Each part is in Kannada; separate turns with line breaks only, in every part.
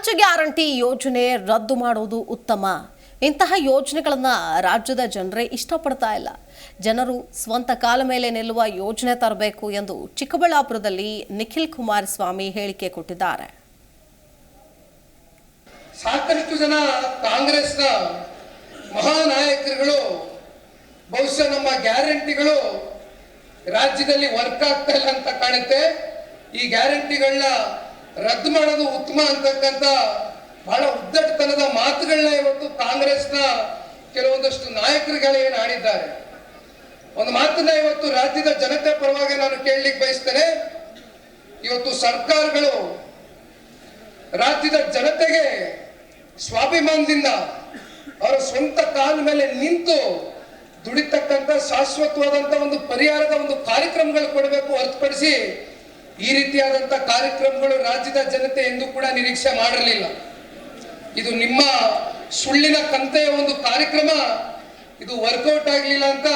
ಪಂಚ ಗ್ಯಾರಂಟಿ ಯೋಜನೆ ರದ್ದು ಮಾಡೋದು ಉತ್ತಮ. ಇಂತಹ ಯೋಜನೆಗಳನ್ನು ರಾಜ್ಯದ ಜನರೇ ಇಷ್ಟಪಡ್ತಾ ಇಲ್ಲ. ಜನರು ಸ್ವಂತ ಕಾಲ ಮೇಲೆ ನಿಲ್ಲುವ ಯೋಜನೆ ತರಬೇಕು ಎಂದು ಚಿಕ್ಕಬಳ್ಳಾಪುರದಲ್ಲಿ ನಿಖಿಲ್ ಕುಮಾರಸ್ವಾಮಿ ಹೇಳಿಕೆ ಕೊಟ್ಟಿದ್ದಾರೆ.
ಸಾಕಷ್ಟು ಜನ ಕಾಂಗ್ರೆಸ್ನ ಮಹಾನಾಯಕರುಗಳು, ಬಹುಶಃ ನಮ್ಮ ಗ್ಯಾರಂಟಿಗಳು ರಾಜ್ಯದಲ್ಲಿ ವರ್ಕ್ ಆಗ್ತಾ ಇಲ್ಲ ಅಂತ ಕಾಣುತ್ತೆ. ಈ ಗ್ಯಾರಂಟಿಗಳನ್ನ ರದ್ದು ಮಾಡೋದು ಉತ್ತಮ ಅಂತಕ್ಕಂಥ ಬಹಳ ಉದ್ದಟತನದ ಮಾತುಗಳನ್ನ ಇವತ್ತು ಕಾಂಗ್ರೆಸ್ನ ಕೆಲವೊಂದಷ್ಟು ನಾಯಕರುಗಳು ಏನು ಆಡಿದ್ದಾರೆ ಒಂದು ಮಾತನ್ನ ಇವತ್ತು ರಾಜ್ಯದ ಜನತೆ ಪರವಾಗಿ ನಾನು ಕೇಳಲಿಕ್ಕೆ ಬಯಸ್ತೇನೆ. ಇವತ್ತು ಸರ್ಕಾರಗಳು ರಾಜ್ಯದ ಜನತೆಗೆ ಸ್ವಾಭಿಮಾನದಿಂದ ಅವರ ಸ್ವಂತ ಕಾಲ ಮೇಲೆ ನಿಂತು ದುಡಿತಕ್ಕಂಥ ಶಾಶ್ವತವಾದಂಥ ಒಂದು ಪರಿಹಾರದ ಒಂದು ಕಾರ್ಯಕ್ರಮಗಳು ಕೊಡಬೇಕು ಹೊರತುಪಡಿಸಿ ಈ ರೀತಿಯಾದಂಥ ಕಾರ್ಯಕ್ರಮಗಳು ರಾಜ್ಯದ ಜನತೆ ಎಂದು ಕೂಡ ನಿರೀಕ್ಷೆ ಮಾಡಿರಲಿಲ್ಲ. ಇದು ನಿಮ್ಮ ಸುಳ್ಳಿನ ಕಂತೆಯ ಒಂದು ಕಾರ್ಯಕ್ರಮ. ಇದು ವರ್ಕೌಟ್ ಆಗಲಿಲ್ಲ ಅಂತ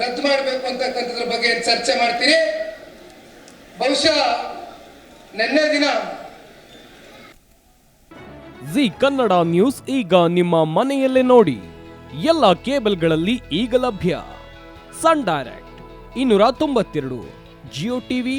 ರದ್ದು ಮಾಡಬೇಕು ಅಂತಕ್ಕಂಥದ್ರ ಬಗ್ಗೆ ಚರ್ಚೆ ಮಾಡ್ತೀನಿ ಬಹುಶಃ ನಿನ್ನೆ ದಿನ
ಜಿ ಕನ್ನಡ ನ್ಯೂಸ್ ಈಗ ನಿಮ್ಮ ಮನೆಯಲ್ಲೇ ನೋಡಿ. ಎಲ್ಲ ಕೇಬಲ್ಗಳಲ್ಲಿ ಈಗ ಲಭ್ಯ. ಸನ್ ಡೈರೆಕ್ಟ್, ಇನ್ನೂರ ತೊಂಬತ್ತೆರಡು, ಜಿಯೋ ಟಿವಿ